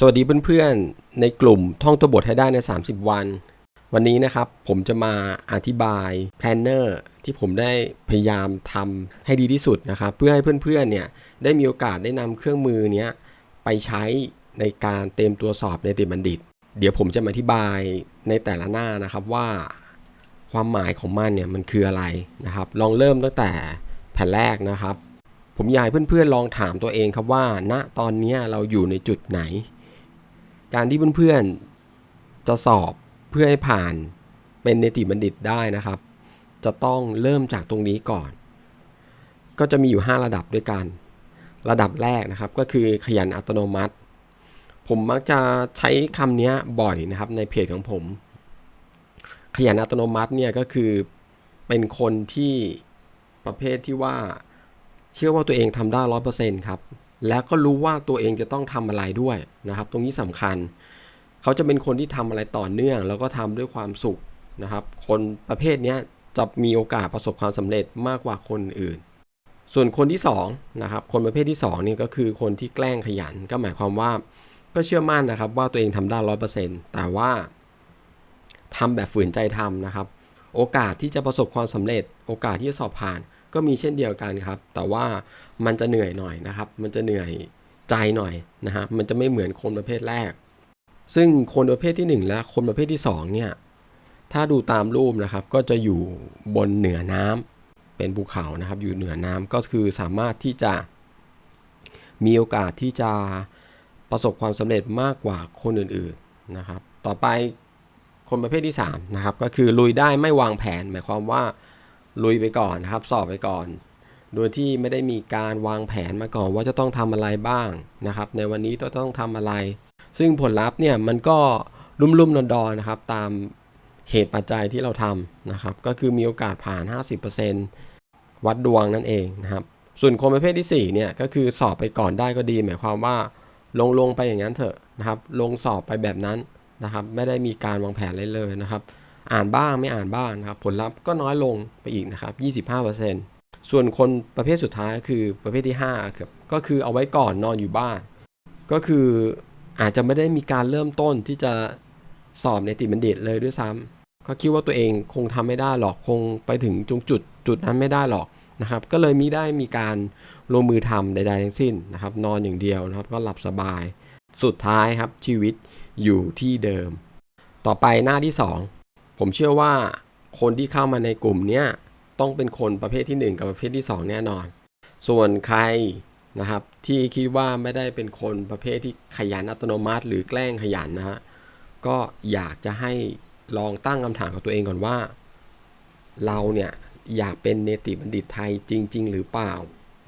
สวัสดีเพื่อนๆ ในกลุ่มท่องตัวบทให้ได้ใน 30 วัน วันนี้นะครับผมจะมาอธิบายแพลนเนอร์ที่ผมได้พยายามทำให้ดีที่สุดนะครับ เพื่อให้เพื่อนๆเนี่ยได้มีโอกาสได้นำเครื่องมือเนี้ยไปใช้ในการเตรียมตัวสอบในติบัณฑิต เดี๋ยวผมจะมาอธิบายในแต่ละหน้านะครับว่าความหมายของมันเนี่ยมันคืออะไรนะครับ ลองเริ่มตั้งแต่แผ่นแรกนะครับ ผมอยากให้เพื่อนๆลองถามตัวเองครับว่า ณตอนนี้เราอยู่ในจุดไหน การที่เพื่อนๆจะสอบเพื่อให้ผ่านเป็นเนติบัณฑิตได้นะครับ จะต้องเริ่มจากตรงนี้ก่อน ก็จะมีอยู่ 5 ระดับด้วยกัน ระดับแรกนะครับก็คือขยันอัตโนมัติ ผมมักจะใช้คำนี้บ่อยนะครับในเพจของผม ขยันอัตโนมัติเนี่ยก็คือเป็นคนที่ประเภทที่ว่า เชื่อว่าตัวเองทำได้ร้อยเปอร์เซ็นต์ครับ แล้วก็รู้ว่าตัวเองจะต้องทำอะไรด้วยนะครับ ตรงนี้สำคัญ เขาจะเป็นคนที่ทำอะไรต่อเนื่อง แล้วก็ทำด้วยความสุขนะครับ คนประเภทนี้จะมีโอกาสประสบความสำเร็จมากกว่าคนอื่น ส่วนคนที่2นะครับ คนประเภทที่2นี่ก็คือคนที่แกล้งขยัน ก็หมายความว่าก็เชื่อมั่นนะครับ ว่าตัวเองทำได้ร้อยเปอร์เซ็นต์แต่ว่าทำแบบฝืนใจทำนะครับ โอกาสที่จะประสบความสำเร็จ โอกาสที่จะสอบผ่าน ก็มีเช่นเดียวกันครับ แต่ว่ามันจะเหนื่อยหน่อยนะครับ มันจะเหนื่อยใจหน่อยนะฮะมันจะไม่เหมือนคนประเภทแรก ซึ่งคนประเภทที่ 1 และคนประเภทที่2เนี่ยถ้าดูตามรูปนะครับก็จะอยู่บนเหนือน้ำเป็นภูเขานะครับ อยู่เหนือน้ำก็คือสามารถที่จะมีโอกาสที่จะประสบความสำเร็จมากกว่าคนอื่นๆนะครับ ต่อไปคนประเภทที่3นะครับก็คือลุยได้ไม่วางแผน หมายความว่า ลุยไปก่อนนะครับ สอบไปก่อน โดยที่ไม่ได้มีการวางแผนมาก่อนว่าจะต้องทำอะไรบ้างนะครับ ในวันนี้ต้องต้องทำอะไร ซึ่งผลลัพธ์เนี่ยมันก็ลุ่มๆดอนๆนะครับ ตามเหตุปัจจัยที่เราทำนะครับ ก็คือมีโอกาสผ่าน 50%วัดดวงนั่นเองนะครับ ส่วนคนประเภทที่4เนี่ยก็คือสอบไปก่อนได้ก็ดี หมายความว่าลงลงไปอย่างนั้นเถอะนะครับ ลงสอบไปแบบนั้นนะครับ ไม่ได้มีการวางแผนอะไรเลยนะครับ อ่านบ้างไม่อ่านบ้างนะครับ ผลลัพธ์ก็น้อยลงไปอีกนะครับ 25%ส่วนคนประเภทสุดท้ายคือประเภทที่5ครับก็คือเอาไว้ก่อนนอนอยู่บ้าน ก็คืออาจจะไม่ได้มีการเริ่มต้นที่จะสอบในติบัณฑิตเลยด้วยซ้ำก็คิดว่าตัวเองคงทำไม่ได้หรอกคงไปถึงจงจุดจุดนั้นไม่ได้หรอกนะครับ ก็เลยมีได้มีการลงมือทำใดๆทั้งสิ้นนะครับ นอนอย่างเดียวนะครับ ก็หลับสบาย สุดท้ายครับชีวิตอยู่ที่เดิม ต่อไปหน้าที่ 2 ผมเชื่อว่าคนที่เข้ามาในกลุ่มเนี้ยต้องเป็นคนประเภทที่ 1 กับประเภทที่ 2 แน่นอน ส่วนใครนะครับที่คิดว่าไม่ได้เป็นคนประเภทที่ขยันอัตโนมัติ หรือแกล้งขยันนะฮะก็อยากจะให้ลองตั้งคำถามกับตัวเองก่อนว่า เราเนี่ยอยากเป็นเนติบัณฑิตไทยจริง ๆ หรือเปล่า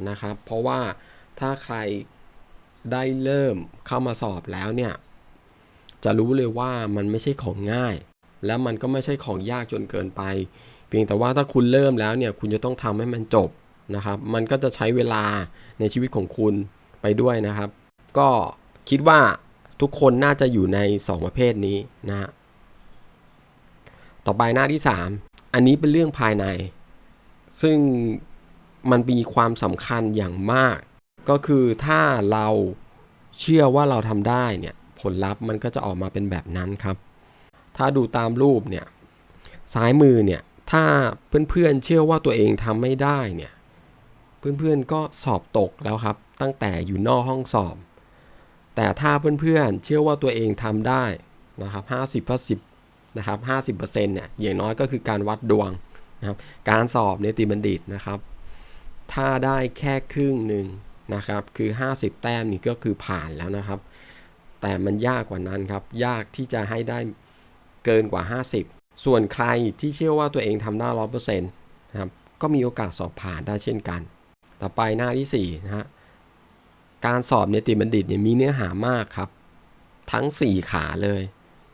นะครับ เพราะว่าถ้าใครได้เริ่มเข้ามาสอบแล้วเนี่ย จะรู้เลยว่ามันไม่ใช่ของง่าย และมันก็ไม่ใช่ของยากจนเกินไป เพียงแต่ว่าถ้าคุณเริ่มแล้วเนี่ยคุณจะต้องทำให้มันจบนะครับ มันก็จะใช้เวลาในชีวิตของคุณไปด้วยนะครับ ก็คิดว่าทุกคนน่าจะอยู่ใน 2 ประเภทนี้นะฮะต่อไปหน้าที่ 3 อันนี้เป็นเรื่องภายใน ซึ่งมันมีความสำคัญอย่างมาก ก็คือถ้าเราเชื่อว่าเราทำได้เนี่ยผลลัพธ์มันก็จะออกมาเป็นแบบนั้นครับ ถ้าดูตามรูปเนี่ยซ้ายมือเนี่ยถ้าเพื่อนๆเชื่อว่าตัวเองทำไม่ได้เนี่ยเพื่อนๆก็สอบตกแล้วครับ ตั้งแต่อยู่นอกห้องสอบ แต่ถ้าเพื่อนๆเชื่อว่าตัวเองทำได้นะครับ50 50นะครับ 50%เนี่ยอย่างน้อยก็คือการวัดดวงนะครับการสอบเนติบัณฑิตนะครับ ถ้าได้แค่ครึ่งหนึ่งนะครับคือ 50 แต้มนี่ก็คือผ่านแล้วนะครับ แต่มันยากกว่านั้นครับ ยากที่จะให้ได้ เกินกว่า 50 ส่วนใครที่เชื่อว่าตัวเองทำได้ร้อยเปอร์เซ็นต์นะครับก็มีโอกาสสอบผ่านได้เช่นกัน ต่อไปหน้าที่4นะฮะการสอบเนติบัณฑิตเนี่ยมีเนื้อหามากครับ ทั้ง 4 ขาเลย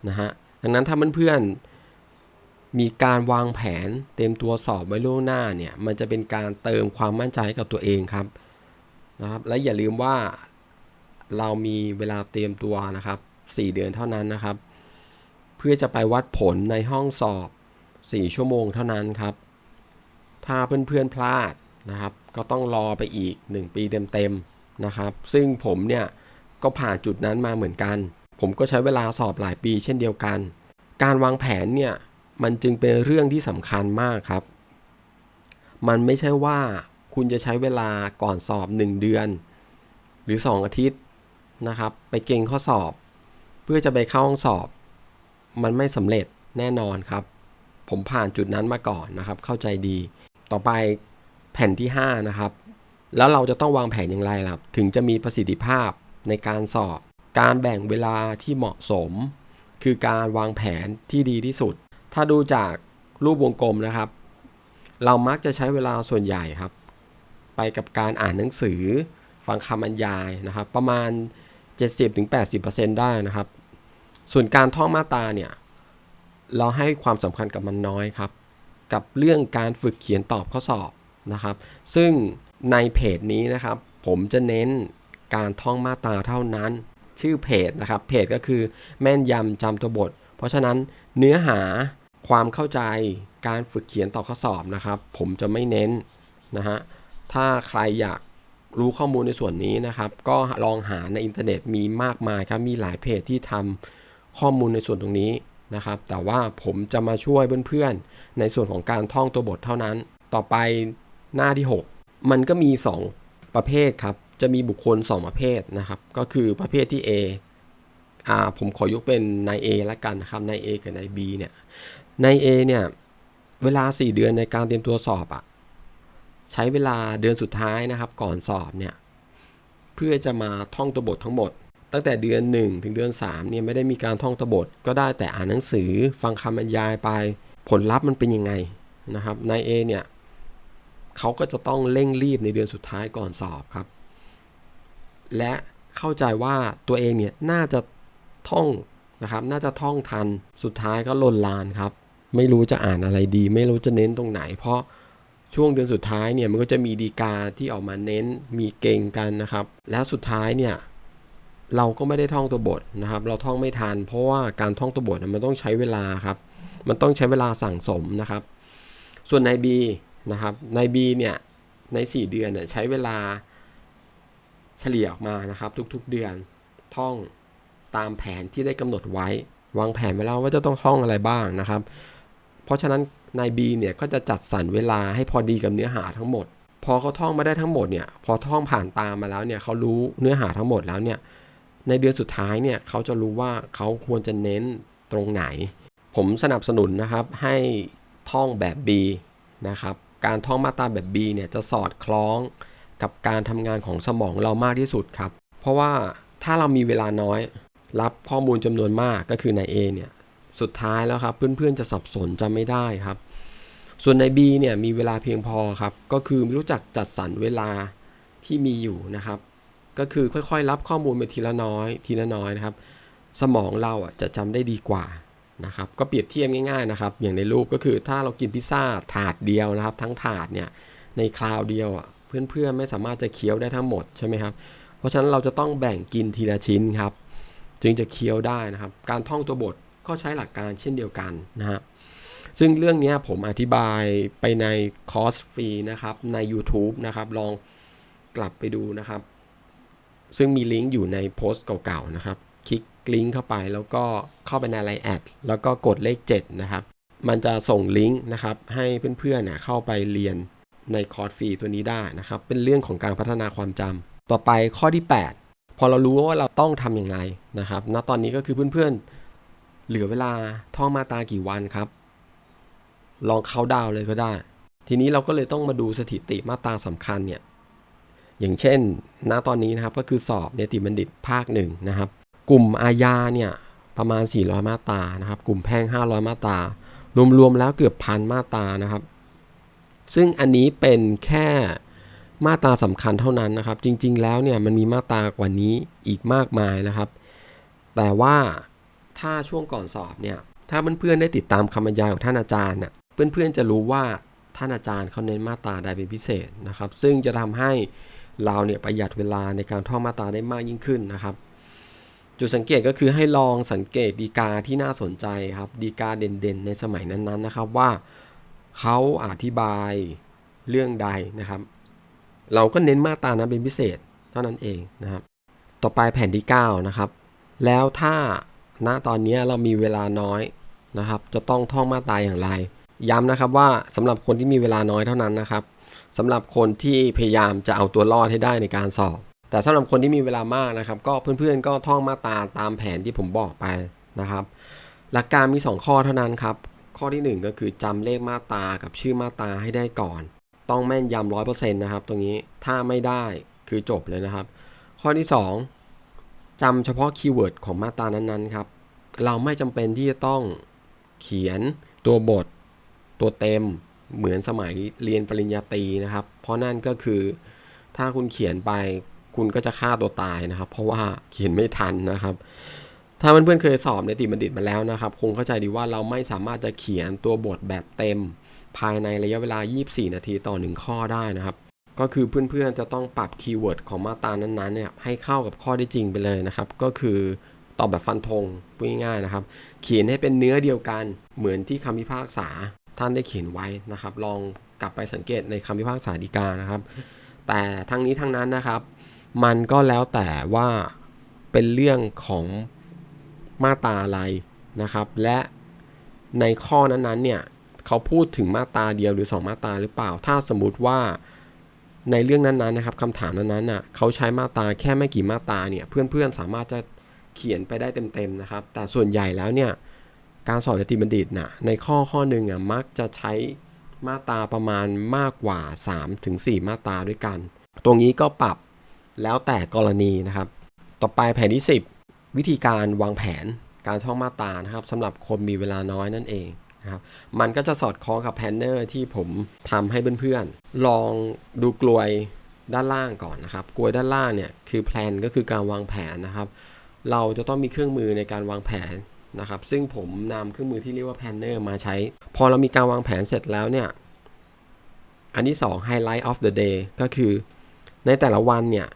นะฮะดังนั้นถ้าเพื่อนๆมีการวางแผนเต็มตัวสอบไว้ล่วงหน้าเนี่ยมันจะเป็นการเติมความมั่นใจให้กับตัวเองครับนะครับ และอย่าลืมว่าเรามีเวลาเตรียมตัวนะครับ 4 เดือนเท่านั้นนะครับ พื่อจะไปวัดผลในห้องสอบ 4 ชั่วโมงเท่านั้นครับ ถ้าเพื่อนๆพลาดนะครับ ก็ต้องรอไปอีก 1 ปีเต็มๆนะครับ ซึ่งผมเนี่ยก็ผ่านจุดนั้นมาเหมือนกัน ผมก็ใช้เวลาสอบหลายปีเช่นเดียวกัน การวางแผนเนี่ยมันจึงเป็นเรื่องที่สำคัญมากครับ มันไม่ใช่ว่าคุณจะใช้เวลาก่อนสอบ 1 เดือน หรือ 2 อาทิตย์นะครับ ไปเก่งข้อสอบ เพื่อจะไปเข้าห้องสอบ มันไม่สำเร็จแน่นอนครับ ผมผ่านจุดนั้นมาก่อนนะครับ เข้าใจดี ต่อไปแผ่นที่ 5 นะครับ แล้วเราจะต้องวางแผนอย่างไรล่ะถึงจะมีประสิทธิภาพในการสอบ การแบ่งเวลาที่เหมาะสม คือการวางแผนที่ดีที่สุด ถ้าดูจากรูปวงกลมนะครับ เรามักจะใช้เวลาส่วนใหญ่ครับ ไปกับการอ่านหนังสือ ฟังคำบรรยายนะครับ ประมาณ 70-80%ได้นะครับ ส่วนการท่องมาตาเนี่ยเราให้ความสำคัญกับมันน้อยครับ กับเรื่องการฝึกเขียนตอบข้อสอบนะครับ ซึ่งในเพจนี้นะครับ ผมจะเน้นการท่องมาตาเท่านั้น ชื่อเพจนะครับ เพจก็คือแม่นยำจำตัวบท เพราะฉะนั้นเนื้อหาความเข้าใจการฝึกเขียนตอบข้อสอบนะครับ ผมจะไม่เน้นนะฮะถ้าใครอยากรู้ข้อมูลในส่วนนี้นะครับ ก็ลองหาในอินเทอร์เน็ตมีมากมายครับ มีหลายเพจที่ทำ ข้อมูลในส่วนตรงนี้นะครับ แต่ว่าผมจะมาช่วยเพื่อนๆ ในส่วนของการท่องตัวบทเท่านั้น ต่อไปหน้าที่ 6 มันก็มี 2 ประเภทครับ จะมีบุคคล 2 ประเภทนะครับ ก็คือประเภทที่ A อ่าผมขอยกเป็นนาย A ละกันนะครับ นาย A กับนาย B เนี่ย นาย A เนี่ย เวลา 4 เดือนในการเตรียมตัวสอบอะใช้เวลาเดือนสุดท้ายนะครับ ก่อนสอบเนี่ย เพื่อจะมาท่องตัวบททั้งหมด ตั้งแต่เดือน 1 ถึงเดือน3เนี่ยไม่ได้มีการท่องตบท ก็ได้แต่อ่านหนังสือฟังคำบรรยายไป ผลลัพธ์มันเป็นยังไงนะครับนาย A เนี่ยเขาก็จะต้องเร่งรีบในเดือนสุดท้ายก่อนสอบครับ และเข้าใจว่าตัวเองเนี่ยน่าจะท่องนะครับ น่าจะท่องทันสุดท้ายก็ลนลานครับ ไม่รู้จะอ่านอะไรดี ไม่รู้จะเน้นตรงไหน เพราะช่วงเดือนสุดท้ายเนี่ยมันก็จะมีดีกาที่ออกมาเน้นมีเก่งกันนะครับ แล้วสุดท้ายเนี่ย เราก็ไม่ได้ท่องตัวบทนะครับ เราท่องไม่ทัน เพราะว่าการท่องตัวบทมันต้องใช้เวลาครับ มันต้องใช้เวลาสั่งสมนะครับ ส่วนใน B นะครับใน B เนี่ยใน 4 เดือนเนี่ยใช้เวลาเฉลี่ยออกมานะครับ ทุกๆเดือนท่องตามแผนที่ได้กำหนดไว้ วางแผนไว้แล้วว่าจะต้องท่องอะไรบ้างนะครับ เพราะฉะนั้นนาย B เนี่ยก็จะจัดสรรเวลาให้พอดีกับเนื้อหาทั้งหมด พอเขาท่องมาได้ทั้งหมดเนี่ยพอท่องผ่านตามมาแล้วเนี่ยเขารู้เนื้อหาทั้งหมดแล้วเนี่ย ในเดือนสุดท้ายเนี่ยเขาจะรู้ว่าเขาควรจะเน้นตรงไหน ผมสนับสนุนนะครับให้ท่องแบบ B นะครับการท่องมาตราแบบ B เนี่ยจะสอดคล้องกับการทำงานของสมองเรามากที่สุดครับ เพราะว่าถ้าเรามีเวลาน้อย รับข้อมูลจำนวนมากก็คือใน A เนี่ยสุดท้ายแล้วครับเพื่อนๆจะสับสนจะไม่ได้ครับ ส่วนใน B เนี่ยมีเวลาเพียงพอครับ ก็คือรู้จักจัดสรรเวลาที่มีอยู่นะครับ ก็คือค่อยๆ รับข้อมูลไปทีละน้อย ทีละน้อยนะครับ สมองเราอะจะจำได้ดีกว่านะครับ ก็เปรียบเทียบง่ายๆนะครับ อย่างในรูปก็คือถ้าเรากินพิซซ่าถาดเดียวนะครับ ทั้งถาดเนี่ยในคราวเดียวอะเพื่อนๆไม่สามารถจะเคี้ยวได้ทั้งหมดใช่ไหมครับ เพราะฉะนั้นเราจะต้องแบ่งกินทีละชิ้นครับ จึงจะเคี้ยวได้นะครับ การท่องตัวบทก็ใช้หลักการเช่นเดียวกันนะฮะซึ่งเรื่องนี้ผมอธิบายไปในคอร์สฟรีนะครับใน YouTube นะครับ ลองกลับไปดูนะครับ ซึ่งมีลิงก์อยู่ในโพสต์เก่าๆนะครับ คลิกลิงก์เข้าไปแล้วก็เข้าไปในไลน์แอดแล้วก็กดเลข 7 นะครับ มันจะส่งลิงก์นะครับให้เพื่อนๆเน่ยเข้าไปเรียนในคอร์สฟรีตัวนี้ได้นะครับ เป็นเรื่องของการพัฒนาความจำต่อไปข้อที่ 8 พอเรารู้ว่าเราต้องทำอย่างไรนะครับ ณ ตอนนี้ก็คือเพื่อนๆ เหลือเวลาท่องมาตากี่วันครับ ลองเขาดาวเลยก็ได้ ทีนี้เราก็เลยต้องมาดูสถิติมาตาสำคัญเนี่ย อย่างเช่น ณ ตอนนี้นะครับก็คือสอบเนติบัณฑิตภาคหนึ่งนะครับ กลุ่มอาญาเนี่ยประมาณ 400 มาตานะครับ กลุ่มแพ่ง 500 มาตา รวมๆแล้วเกือบพันมาตานะครับ ซึ่งอันนี้เป็นแค่มาตราสำคัญเท่านั้นนะครับ จริง ๆ แล้วเนี่ยมันมีมาตรากว่านี้อีกมากมายนะครับ แต่ว่าถ้าช่วงก่อนสอบเนี่ย ถ้าเพื่อนๆได้ติดตามคำบรรยายของท่านอาจารย์น่ะ เพื่อนๆจะรู้ว่าท่านอาจารย์เขาเน้นมาตราใดเป็นพิเศษนะครับ ซึ่งจะทำให้ เราเนี่ยประหยัดเวลาในการท่องมาตราได้มากยิ่งขึ้นนะครับ จุดสังเกตก็คือให้ลองสังเกตดีกาที่น่าสนใจครับดีกาเด่นๆ ในสมัยนั้นๆนะครับว่าเขาอธิบายเรื่องใดนะครับ เราก็เน้นมาตรานั้นเป็นพิเศษเท่านั้นเองนะครับ ต่อไปแผ่นที่ 9 นะครับ แล้วถ้าณตอนนี้เรามีเวลาน้อยนะครับ จะต้องท่องมาตราอย่างไร ย้ำนะครับว่าสำหรับคนที่มีเวลาน้อยเท่านั้นนะครับ สำหรับคนที่พยายามจะเอาตัวรอดให้ได้ในการสอบ แต่สำหรับคนที่มีเวลามากนะครับ ก็เพื่อนๆก็ท่องมาตาตามแผนที่ผมบอกไปนะครับ หลักการมี 2 ข้อเท่านั้นครับ ข้อทีหนึ่1 ก็คือจำเลขมาตากับชื่อมาตาให้ได้ก่อน ต้องแม่นยำร้อยเปอร์เซ็นต์นะครับ ตรงนี้ถ้าไม่ได้คือจบเลยนะครับ ข้อที่ 2จำเฉพาะคีย์เวิร์ดของมาตานั้นๆครับเราไม่จำเป็นที่จะต้องเขียนตัวบท ตัวเต็ม เหมือนสมัยเรียนปริญญาตรีนะครับ เพราะนั่นก็คือถ้าคุณเขียนไปคุณก็จะฆ่าตัวตายนะครับ เพราะว่าเขียนไม่ทันนะครับ ถ้าเพื่อนๆเคยสอบในติบัณฑิตมาแล้วนะครับ คงเข้าใจดีว่าเราไม่สามารถจะเขียนตัวบทแบบเต็ม ภายในระยะเวลา 24 นาทีต่อ 1 ข้อได้นะครับ ก็คือเพื่อนๆจะต้องปรับคีย์เวิร์ดของมาตรานั้นๆเนี่ยให้เข้ากับข้อได้จริงไปเลยนะครับ ก็คือตอบแบบฟันธงพูดง่ายๆนะครับ เขียนให้เป็นเนื้อเดียวกันเหมือนที่คำพิพากษา ท่านได้เขียนไว้นะครับ ลองกลับไปสังเกตในคำพิพากษาฎีกานะครับ แต่ทั้งนี้ทั้งนั้นนะครับ มันก็แล้วแต่ว่าเป็นเรื่องของมาตราอะไรนะครับ และในข้อนั้นๆเนี่ยเขาพูดถึงมาตราเดียวหรือ 2 มาตราหรือเปล่า ถ้าสมมุติว่าในเรื่องนั้นๆนะครับคำถามนั้นๆน่ะเขาใช้มาตราแค่ไม่กี่มาตราเนี่ยเพื่อนๆสามารถจะเขียนไปได้เต็มๆนะครับ แต่ส่วนใหญ่แล้วเนี่ย การสอบในติบัณฑิตนะในข้อข้อหนึ่งอะมักจะใช้มาตราประมาณมากกว่า 3-4 มาตราด้วยกัน ตรงนี้ก็ปรับแล้วแต่กรณีนะครับ ต่อไปแผนที่ 10 วิธีการวางแผนการท่องมาตรานะครับสำหรับคนมีเวลาน้อยนั่นเองนะครับ มันก็จะสอดคล้องกับแพนเนอร์ที่ผมทำให้เพื่อนๆ ลองดูกลวยด้านล่างก่อนนะครับกลวยด้านล่างเนี่ยคือแพลนก็คือการวางแผนนะครับ เราจะต้องมีเครื่องมือในการวางแผน นะครับซึ่งผมนำเครื่องมือที่เรียกว่าแพนเนอร์มาใช้ พอเรามีการวางแผนเสร็จแล้วเนี่ย อันที่2 Highlight of the day ก็คือ ในแต่ละวันเนี่ย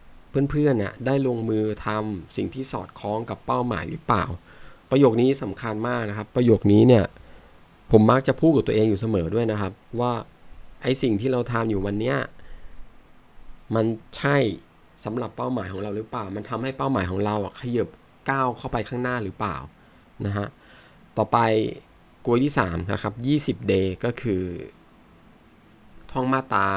เพื่อนๆเนี่ยได้ลงมือทำสิ่งที่สอดคล้องกับเป้าหมายหรือเปล่า ประโยคนี้สำคัญมากนะครับ ประโยคนี้เนี่ย ผมมักจะพูดกับตัวเองอยู่เสมอด้วยนะครับ ว่าไอสิ่งที่เราทำอยู่วันเนี้ยมันใช่สำหรับเป้าหมายของเราหรือเปล่า มันทำให้เป้าหมายของเราขยับก้าวเข้าไปข้างหน้าหรือเปล่า นะฮะ ต่อไปกลวยที่3นะครับ 20 day ก็คือ ท่องมาตา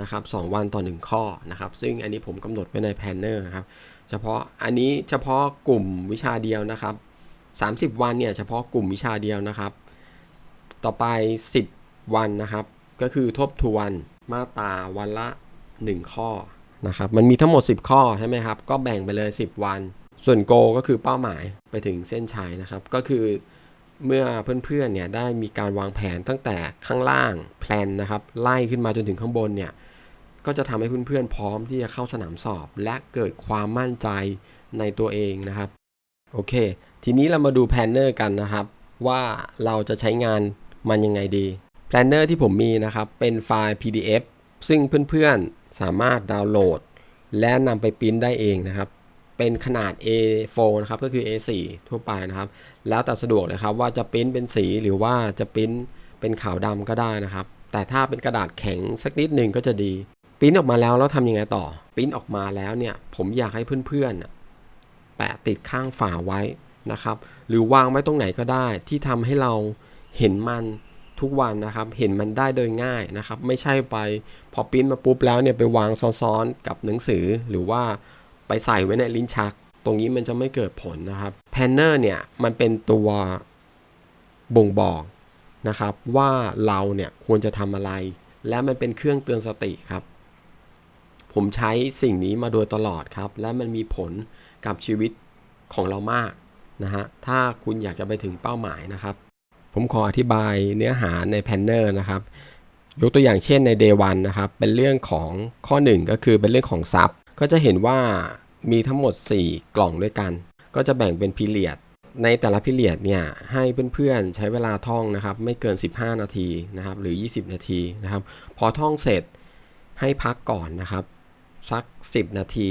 นะครับ2วันต่อ 1 ข้อนะครับ ซึ่งอันนี้ผมกำหนดไว้ในแพนเนอร์นะครับ เฉพาะอันนี้เฉพาะกลุ่มวิชาเดียวนะครับ 30 วันเนี่ยเฉพาะกลุ่มวิชาเดียวนะครับ ต่อไป 10 วันนะครับ ก็คือทบทวนมาตาวันละ 1 ข้อนะครับ มันมีทั้งหมด 10 ข้อใช่ไหมครับ ก็แบ่งไปเลย 10 วัน ส่วนโกก็คือเป้าหมายไปถึงเส้นชัยนะครับ ก็คือเมื่อเพื่อนๆเนี่ยได้มีการวางแผนตั้งแต่ข้างล่างแพลนนะครับไล่ขึ้นมาจนถึงข้างบนเนี่ยก็จะทำให้เพื่อนๆ พร้อมที่จะเข้าสนามสอบ และเกิดความมั่นใจในตัวเองนะครับโอเค ทีนี้เรามาดูแพลนเนอร์กันนะครับ ว่าเราจะใช้งานมันยังไงดีแพลนเนอร์ที่ผมมีนะครับเป็นไฟล์ PDF ซึ่งเพื่อนๆสามารถดาวน์โหลด และนำไปปริ้นได้เองนะครับ เป็นขนาด A4 นะครับก็คือ A4 ทั่วไปนะครับ แล้วแต่สะดวกเลยครับว่าจะปริ้นเป็นสีหรือว่าจะปริ้นเป็นขาวดำก็ได้นะครับ แต่ถ้าเป็นกระดาษแข็งสักนิดหนึ่งก็จะดีปริ้นออกมาแล้วแล้วทำยังไงต่อปริ้นออกมาแล้วเนี่ยผมอยากให้เพื่อนๆแปะติดข้างฝาไว้นะครับ หรือวางไว้ตรงไหนก็ได้ ที่ทำให้เราเห็นมันทุกวันนะครับ เห็นมันได้โดยง่ายนะครับ ไม่ใช่ไปพอปริ้นมาปุ๊บแล้วเนี่ยไปวางซ้อนๆกับหนังสือหรือว่า ไปใส่ไว้ในลิ้นชัก ตรงนี้มันจะไม่เกิดผลนะครับแพนเนอร์เนี่ยมันเป็นตัวบ่งบอกนะครับว่าเราเนี่ยควรจะทำอะไร และมันเป็นเครื่องเตือนสติครับ ผมใช้สิ่งนี้มาโดยตลอดครับ และมันมีผลกับชีวิตของเรามากนะฮะถ้าคุณอยากจะไปถึงเป้าหมายนะครับ ผมขออธิบายเนื้อหาในแพนเนอร์นะครับยกตัวอย่างเช่นใน Day 1นะครับเป็นเรื่องของข้อ 1 ก็คือเป็นเรื่องของซับ ก็จะเห็นว่ามีทั้งหมด 4 กล่องด้วยกัน ก็จะแบ่งเป็นพิเรียด ในแต่ละพิเรียดเนี่ยให้เพื่อนๆใช้เวลาท่องนะครับ ไม่เกิน 15 นาทีนะครับ หรือ 20 นาทีนะครับ พอท่องเสร็จให้พักก่อนนะครับ สัก 10 นาที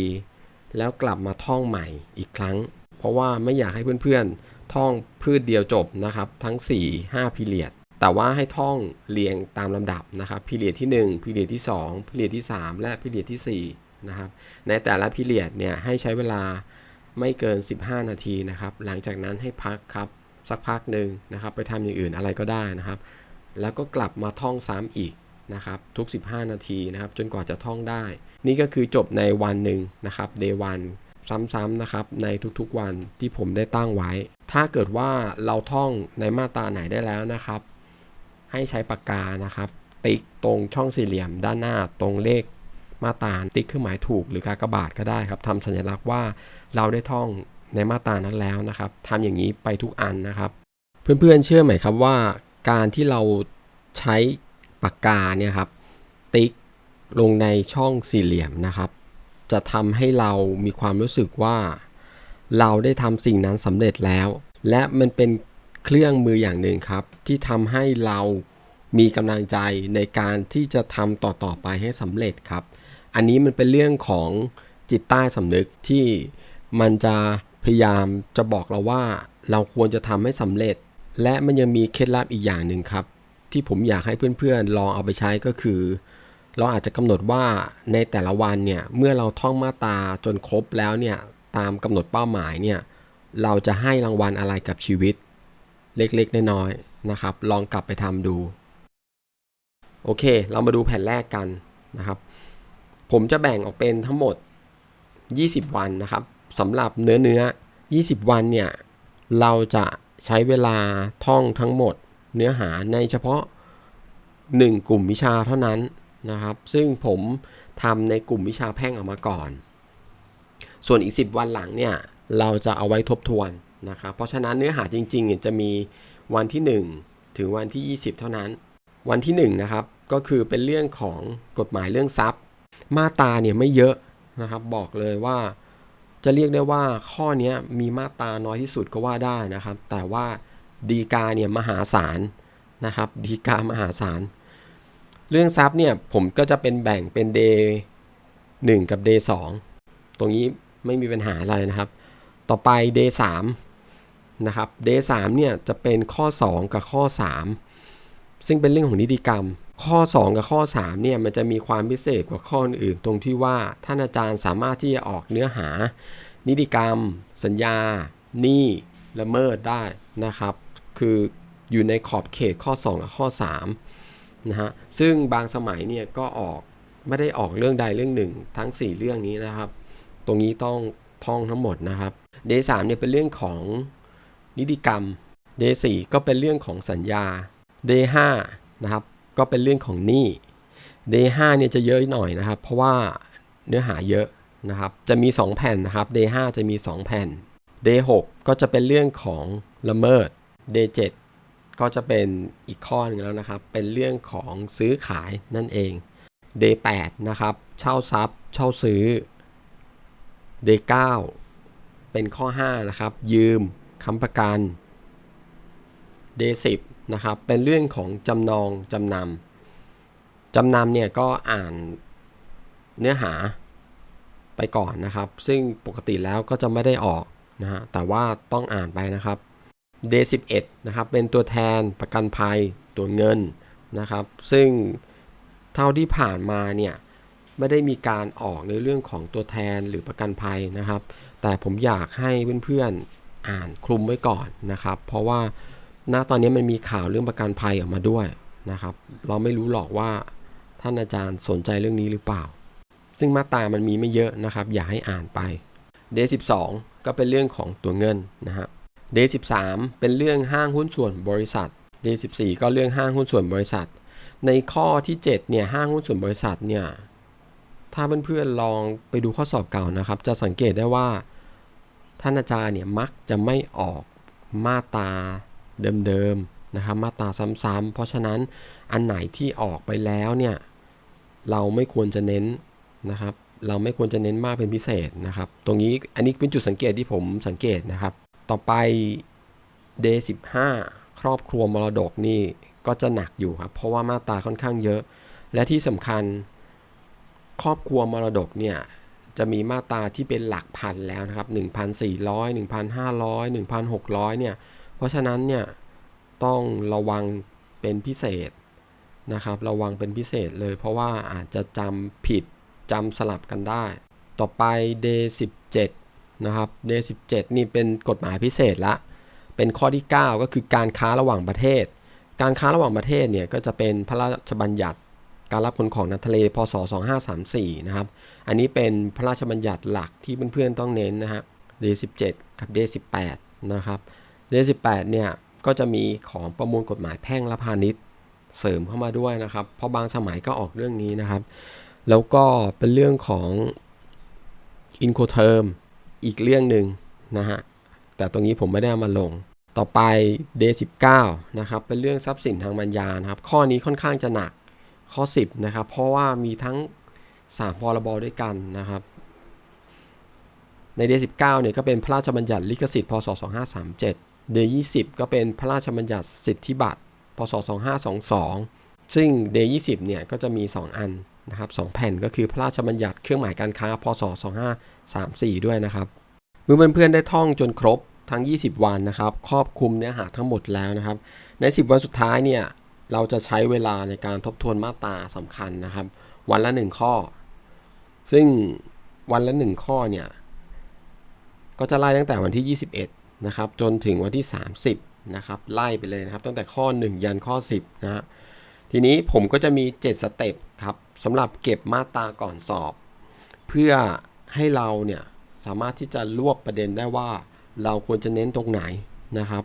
แล้วกลับมาท่องใหม่อีกครั้ง เพราะว่าไม่อยากให้เพื่อนๆ ท่องพืชเดียวจบนะครับ ทั้ง 4 5 พิเรียดแต่ว่าให้ท่องเรียงตามลำดับนะครับ พิเรียดที่ 1 พิเรียดที่ 2 พิเรียดที่ 3 และพิเรียดที่ 4 นะครับ ในแต่ละพิเรียดเนี่ยให้ใช้เวลาไม่เกิน 15 นาทีนะครับ หลังจากนั้นให้พักครับสักพักหนึ่งนะครับ ไปทำอย่างอื่นอะไรก็ได้นะครับ แล้วก็กลับมาท่องซ้ำอีกนะครับทุก 15 นาทีนะครับ จนกว่าจะท่องได้ นี่ก็คือจบในวันหนึ่งนะครับ day วันซ้ำๆนะครับในทุกๆวันที่ผมได้ตั้งไว้ ถ้าเกิดว่าเราท่องในมาตราไหนได้แล้วนะครับ ให้ใช้ปากกานะครับ ติ๊กตรงช่องสี่เหลี่ยมด้านหน้าตรงเลข มาตราติ๊กเครื่องหมายถูกหรือกากบาทก็ได้ครับทำสัญลักษณ์ว่าเราได้ท่องในมาตรานั้นแล้วนะครับทำอย่างนี้ไปทุกอันนะครับ เพื่อนๆเชื่อไหมครับว่า การที่เราใช้ปากกาเนี่ยครับติ๊กลงในช่องสี่เหลี่ยมนะครับ จะทำให้เรามีความรู้สึกว่า เราได้ทำสิ่งนั้นสำเร็จแล้ว และมันเป็นเครื่องมืออย่างหนึ่งครับ ที่ทำให้เรามีกำลังใจในการที่จะทำต่อๆไปให้สำเร็จครับ อันนี้มันเป็นเรื่องของจิตใต้สำนึกที่มันจะพยายามจะบอกเราว่า เราควรจะทำให้สำเร็จ และมันยังมีเคล็ดลับอีกอย่างหนึ่งครับ ที่ผมอยากให้เพื่อนๆลองเอาไปใช้ก็คือ เราอาจจะกำหนดว่าในแต่ละวันเนี่ยเมื่อเราท่องมาตาจนครบแล้วเนี่ยตามกำหนดเป้าหมายเนี่ยเราจะให้รางวัลอะไรกับชีวิต เล็กๆน้อยๆนะครับ ลองกลับไปทำดู โอเค เรามาดูแผ่นแรกกันนะครับ ผมจะแบ่งออกเป็นทั้งหมด 20 วันนะครับสำหรับเนื้อเนื้อ 20 วันเนี่ย เราจะใช้เวลาท่องทั้งหมดเนื้อหาในเฉพาะ 1 กลุ่มวิชาเท่านั้นนะครับ ซึ่งผมทำในกลุ่มวิชาแพ่งออกมาก่อน ส่วนอีก 10 วันหลังเนี่ย เราจะเอาไว้ทบทวนนะครับ เพราะฉะนั้นเนื้อหาจริงๆเนี่ยจะมีวันที่ 1 ถึงวันที่ 20 เท่านั้น วันที่ 1 นะครับ ก็คือเป็นเรื่องของกฎหมายเรื่องทรัพย์ มาตาเนี่ยไม่เยอะนะครับ บอกเลยว่าจะเรียกได้ว่าข้อนี้มีมาตาน้อยที่สุดก็ว่าได้นะครับ แต่ว่าดีกาเนี่ยมหาศาลนะครับดีกามหาศาล เรื่องทรัพย์เนี่ยผมก็จะเป็นแบ่งเป็น day 1กับ day 2ตรงนี้ไม่มีปัญหาอะไรนะครับ ต่อไป day 3นะครับ day 3เนี่ยจะเป็นข้อ 2 กับข้อ 3 ซึ่งเป็นเรื่องของนิติกรรม ข้อ 2 กับข้อ3เนี่ยมันจะมีความพิเศษกว่าข้ออื่นตรงที่ว่าท่านอาจารย์สามารถที่จะออกเนื้อหา นิติกรรม สัญญาหนี้ละเมิดได้นะครับ คืออยู่ในขอบเขตข้อ 2 กับข้อ3นะฮะซึ่งบางสมัยเนี่ยก็ออกไม่ได้ออกเรื่องใดเรื่องหนึ่ง ทั้ง 4 เรื่องนี้นะครับ ตรงนี้ต้องท่องทั้งหมดนะครับเดย์สามเนี่ยเป็นเรื่องของนิติกรรมเดย์สี่ก็เป็นเรื่องของสัญญาเดย์ห้านะครับ ก็เป็นเรื่องของหนี้เดย์ห้าเนี่ยจะเยอะหน่อยนะครับ เพราะว่าเนื้อหาเยอะนะครับ จะมี 2 แผ่นนะครับเดย์ห้าจะมี 2 แผ่นเดย์หกก็จะเป็นเรื่องของละเมิดเดย์เจ็ดก็จะเป็นอีกข้อหนึงแล้วนะครับ เป็นเรื่องของซื้อขายนั่นเอง Day 8นะครับ เช่าทรัพย์ เช่าซื้อ Day 9เป็นข้อ 5 นะครับ ยืมค้ำประกัน Day 10 นะครับ เป็นเรื่องของจำนองจำนำจำนำเนี่ยก็อ่านเนื้อหาไปก่อนนะครับ ซึ่งปกติแล้วก็จะไม่ได้ออกนะฮะ แต่ว่าต้องอ่านไปนะครับ Day 11นะครับ เป็นตัวแทนประกันภัยตัวเงินนะครับ ซึ่งเท่าที่ผ่านมาเนี่ยไม่ได้มีการออกในเรื่องของตัวแทนหรือประกันภัยนะครับ แต่ผมอยากให้เพื่อนๆอ่านคลุมไว้ก่อนนะครับ เพราะว่า ณตอนนี้มันมีข่าวเรื่องประกันภัยออกมาด้วยนะครับ เราไม่รู้หรอกว่าท่านอาจารย์สนใจเรื่องนี้หรือเปล่า ซึ่งมาตามันมีไม่เยอะนะครับ อย่าให้อ่านไป Day 12ก็เป็นเรื่องของตัวเงินนะฮะ Day 13เป็นเรื่องห้างหุ้นส่วนบริษัท Day 14ก็เรื่องห้างหุ้นส่วนบริษัท ในข้อที่7เนี่ยห้างหุ้นส่วนบริษัทเนี่ยถ้าเพื่อนๆลองไปดูข้อสอบเก่านะครับ จะสังเกตได้ว่าท่านอาจารย์เนี่ยมักจะไม่ออกมาตรา เดิมๆนะครับมาตราซ้ำๆเพราะฉะนั้นอันไหนที่ออกไปแล้วเนี่ยเราไม่ควรจะเน้นนะครับ เราไม่ควรจะเน้นมากเป็นพิเศษนะครับ ตรงนี้อันนี้เป็นจุดสังเกตที่ผมสังเกตนะครับ ต่อไป Day 15 ครอบครัวมรดกนี่ก็จะหนักอยู่ครับ เพราะว่ามาตราค่อนข้างเยอะ และที่สำคัญครอบครัวมรดกเนี่ยจะมีมาตราที่เป็นหลักพันแล้วนะครับ 1,400 1,500 1,600 เนี่ย เพราะฉะนั้นเนี่ยต้องระวังเป็นพิเศษนะครับ ระวังเป็นพิเศษเลย เพราะว่าอาจจะจำผิดจำสลับกันได้ ต่อไป day 17 นะครับ day 17 นี่เป็นกฎหมายพิเศษละ เป็นข้อที่ 9 ก็คือการค้าระหว่างประเทศ การค้าระหว่างประเทศเนี่ยก็จะเป็นพระราชบัญญัติการรับคนของในทะเล พศ 2534 นะครับ อันนี้เป็นพระราชบัญญัติหลักที่เพื่อนๆต้องเน้นนะฮะ day 17 กับ day 18 นะครับ day 18เนี่ยก็จะมีของประมวลกฎหมายแพ่งและพาณิชย์เสริมเข้ามาด้วยนะครับ เพราะบางสมัยก็ออกเรื่องนี้นะครับ แล้วก็เป็นเรื่องของ Incoterm อีกเรื่องหนึ่งนะฮะ แต่ตรงนี้ผมไม่ได้มาลง ต่อไป day 19นะครับ เป็นเรื่องทรัพย์สินทางปัญญานะครับ ข้อนี้ค่อนข้างจะหนัก ข้อ 10 นะครับ เพราะว่ามีทั้ง 3 พรบด้วยกันนะครับ ใน day 19เนี่ยก็เป็นพระราชบัญญัติลิขสิทธิ์พศ2537 day 20ก็เป็นพระราชบัญญัติสิทธิบัตรพศ 2522 ซึ่ง day 20เนี่ยก็จะมี 2 อันนะครับ2แผ่นก็คือพระราชบัญญัติเครื่องหมายการค้าพศ 2534 ด้วยนะครับเมื่อเพื่อนๆได้ท่องจนครบทั้ง 20 วันนะครับ ครอบคลุมเนื้อหาทั้งหมดแล้วนะครับ ใน 10 วันสุดท้ายเนี่ยเราจะใช้เวลาในการทบทวนมาตราสำคัญนะครับ วันละ 1 ข้อ ซึ่งวันละ 1 ข้อเนี่ยก็จะไล่ตั้งแต่วันที่ 21 นะครับจนถึงวันที่ 30นะครับไล่ไปเลยนะครับตั้งแต่ข้อ 1 ยันข้อ 10นะฮะทีนี้ผมก็จะมี 7 สเต็ปครับสำหรับเก็บมาตราก่อนสอบ เพื่อให้เราเนี่ยสามารถที่จะรวบประเด็นได้ว่าเราควรจะเน้นตรงไหนนะครับ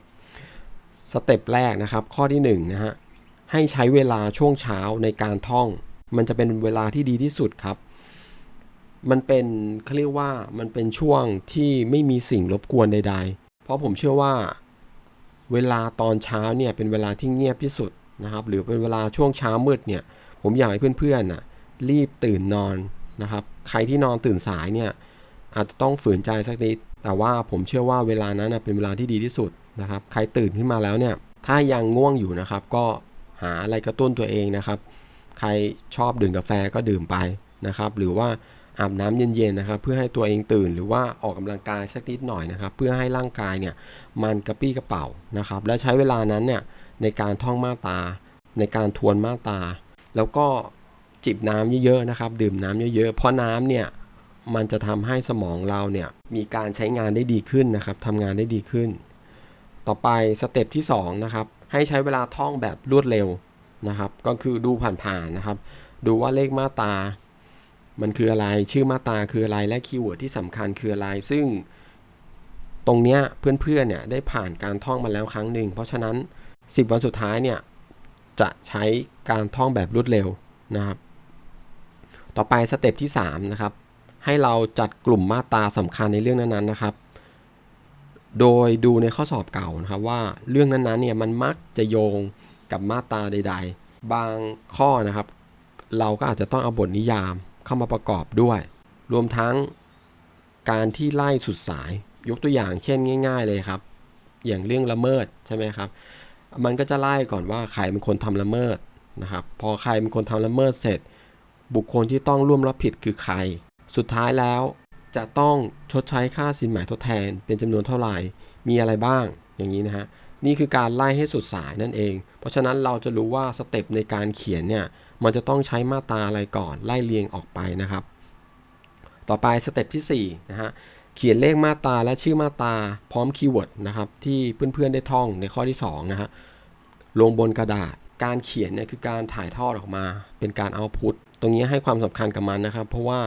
สเต็ปแรกนะครับข้อที่1นะฮะให้ใช้เวลาช่วงเช้าในการท่อง มันจะเป็นเวลาที่ดีที่สุดครับ มันเป็นเขาเรียกว่ามันเป็นช่วงที่ไม่มีสิ่งรบกวนใดๆ ราะผมเชื่อว่า เวลาตอนเช้าเนี่ยเป็นเวลาที่เงียบที่สุดนะครับ หรือเป็นเวลาช่วงเช้ามืดเนี่ย ผมอยากให้เพื่อนๆน่ะรีบตื่นนอนนะครับ ใครที่นอนตื่นสายเนี่ยอาจจะต้องฝืนใจสักนิด แต่ว่าผมเชื่อว่าเวลานั้นนะเป็นเวลาที่ดีที่สุดนะครับ ใครตื่นขึ้นมาแล้วเนี่ย ถ้ายังง่วงอยู่นะครับ ก็หาอะไรกระตุ้นตัวเองนะครับ ใครชอบดื่มกาแฟก็ดื่มไปนะครับ หรือว่า อาบน้ำเย็นๆนะครับ เพื่อให้ตัวเองตื่นหรือว่าออกกำลังกายสักนิดหน่อยนะครับ เพื่อให้ร่างกายเนี่ยมันกระปี้กระเป๋านะครับ และใช้เวลานั้นเนี่ยในการท่องมาตา ในการทวนมาตา แล้วก็จิบน้ำเยอะๆนะครับ ดื่มน้ำเยอะๆเพราะน้ำเนี่ยมันจะทำให้สมองเราเนี่ยมีการใช้งานได้ดีขึ้นนะครับทำงานได้ดีขึ้น ต่อไปสเต็ปที่2นะครับให้ใช้เวลาท่องแบบรวดเร็วนะครับ ก็คือดูผ่านๆนะครับ ดูว่าเลขมาตา มันคืออะไรชื่อมาตาคืออะไรและคีย์เวิร์ดที่สำคัญคืออะไร ซึ่งตรงเนี้ยเพื่อนๆเนี่ยได้ผ่านการท่องมาแล้วครั้งหนึ่ง เพราะฉะนั้น 10 วันสุดท้ายเนี่ยจะใช้การท่องแบบรวดเร็วนะครับ ต่อไปสเต็ปที่3นะครับให้เราจัดกลุ่มมาตราสำคัญในเรื่องนั้นๆนะครับ โดยดูในข้อสอบเก่านะครับว่าเรื่องนั้นๆเนี่ยมันมักจะโยงกับมาตราใด ๆ บางข้อนะครับ เราก็อาจจะต้องเอาบทนิยาม เข้ามาประกอบด้วย รวมทั้งการที่ไล่สุดสาย ยกตัวอย่างเช่นง่าย ๆ เลยครับ อย่างเรื่องละเมิดใช่ไหมครับ มันก็จะไล่ก่อนว่าใครเป็นคนทำละเมิดนะครับ พอใครเป็นคนทำละเมิดเสร็จ บุคคลที่ต้องร่วมรับผิดคือใคร สุดท้ายแล้วจะต้องชดใช้ค่าสินไหมทดแทน เป็นจำนวนเท่าไหร่ มีอะไรบ้าง อย่างนี้นะฮะ นี่คือการไล่ให้สุดสายนั่นเอง เพราะฉะนั้นเราจะรู้ว่าสเต็ปในการเขียนเนี่ย มันจะต้องใช้มาตราอะไรก่อนไล่เรียงออกไปนะครับ ต่อไปสเต็ปที่4นะฮะเขียนเลขมาตราและชื่อมาตราพร้อมคีย์เวิร์ดนะครับที่เพื่อนๆได้ท่องในข้อที่2นะฮะลงบนกระดาษการเขียนเนี่ยคือการถ่ายทอดออกมา เป็นการเอาพุทตรงนี้ให้ความสำคัญกับมันนะครับ เพราะว่า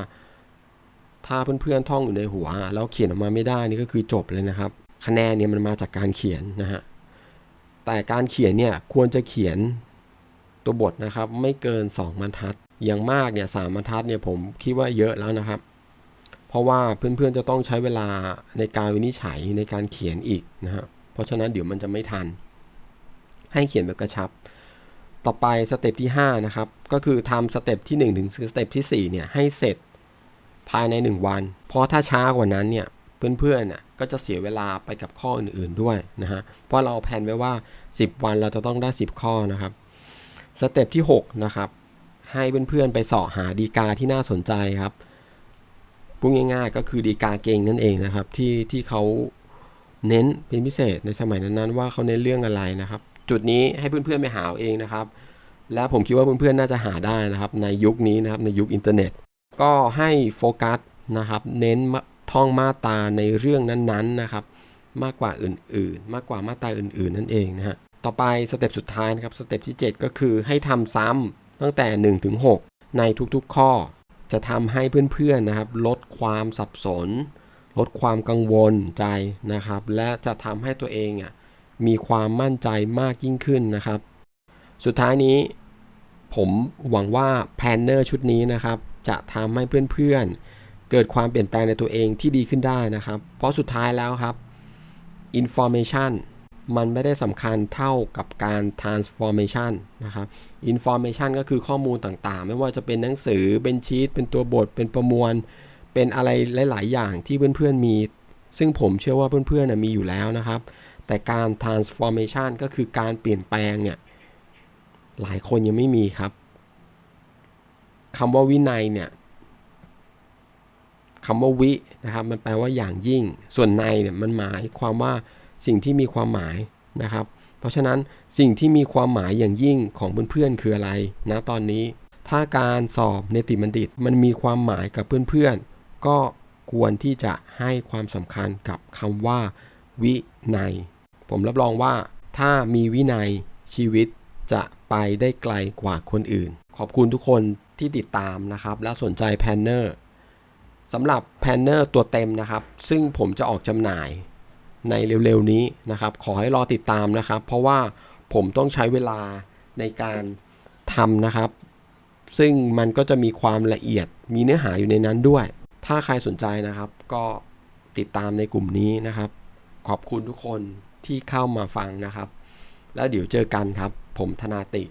ถ้าเพื่อนๆท่องอยู่ในหัว แล้วเขียนออกมาไม่ได้นี่ก็คือจบเลยนะครับ คะแนนเนี่ยมันมาจากการเขียนนะฮะแต่การเขียนเนี่ยควรจะเขียน ตัวบทนะครับไม่เกิน 2บรรทัด อย่างมากเนี่ยสามบรรทัดเนี่ยผมคิดว่าเยอะแล้วนะครับ เพราะว่าเพื่อนๆจะต้องใช้เวลาในการวินิจฉัยในการเขียนอีกนะฮะเพราะฉะนั้นเดี๋ยวมันจะไม่ทัน ให้เขียนแบบกระชับ ต่อไปสเต็ปที่5นะครับก็คือทำสเต็ปที่1ถึงสเต็ปที่4เนี่ยให้เสร็จภายใน 1 วัน เพราะถ้าช้ากว่านั้นเนี่ยเพื่อนๆน่ะก็จะเสียเวลาไปกับข้ออื่นๆด้วยนะฮะเพราะเราแผนไว้ว่า 10 วันเราจะต้องได้ 10 ข้อนะครับ สเต็ปที่ 6 นะครับ ให้เพื่อนๆไปเสาะหาดีกาที่น่าสนใจครับพูดง่ายๆก็คือดีกาเก่งนั่นเองนะครับที่ที่เขาเน้นเป็นพิเศษในสมัยนั้นๆว่าเขาเน้นเรื่องอะไรนะครับ จุดนี้ให้เพื่อนๆไปหาเองนะครับ และผมคิดว่าเพื่อนๆน่าจะหาได้นะครับ ในยุคนี้นะครับในยุคอินเทอร์เน็ต ก็ให้โฟกัสนะครับ เน้นท่องมาตาในเรื่องนั้นๆนะครับ มากกว่าอื่นๆ มากกว่ามาตาอื่นๆ นั่นเองนะฮะ ต่อไปสเต็ปสุดท้ายนะครับสเต็ปที่ 7 ก็คือให้ทำซ้ำตั้งแต่1ถึง6ในทุกๆข้อ จะทำให้เพื่อนๆนะครับ ลดความสับสน ลดความกังวลใจนะครับ และจะทำให้ตัวเองอะมีความมั่นใจมากยิ่งขึ้นนะครับ สุดท้ายนี้ผมหวังว่าแพลนเนอร์ชุดนี้นะครับ จะทำให้เพื่อนๆ เกิดความเปลี่ยนแปลงในตัวเองที่ดีขึ้นได้นะครับ เพราะสุดท้ายแล้วครับ information มันไม่ได้สำคัญเท่ากับการ transformation นะครับ information ก็คือข้อมูลต่างๆ ไม่ว่าจะเป็นหนังสือ เป็นชีต เป็นตัวบท เป็นประมวล เป็นอะไรหลาย ๆ อย่างที่เพื่อนๆมี ซึ่งผมเชื่อว่าเพื่อนๆมีอยู่แล้วนะครับ แต่การ transformation ก็คือการเปลี่ยนแปลงเนี่ย หลายคนยังไม่มีครับคำว่าวินัยเนี่ยคำว่าวินะครับ มันแปลว่าอย่างยิ่ง ส่วนในเนี่ยมันหมายความว่า สิ่งที่มีความหมายนะครับ เพราะฉะนั้นสิ่งที่มีความหมายอย่างยิ่งของเพื่อนๆคืออะไรนะตอนนี้ ถ้าการสอบเนติบัณฑิตมันมีความหมายกับเพื่อนๆ ก็ควรที่จะให้ความสำคัญกับคำว่า วินัย ผมรับรองว่าถ้ามีวินัยชีวิตจะไปได้ไกลกว่าคนอื่น ขอบคุณทุกคนที่ติดตามนะครับ และสนใจแพนเนอร์สำหรับแพนเนอร์ตัวเต็มนะครับ ซึ่งผมจะออกจำหน่าย ในเร็วๆนี้นะครับ ขอให้รอติดตามนะครับ เพราะว่าผมต้องใช้เวลาในการทำนะครับ ซึ่งมันก็จะมีความละเอียดมีเนื้อหาอยู่ในนั้นด้วย ถ้าใครสนใจนะครับ ก็ติดตามในกลุ่มนี้นะครับ ขอบคุณทุกคนที่เข้ามาฟังนะครับ แล้วเดี๋ยวเจอกันครับ ผมธนาติ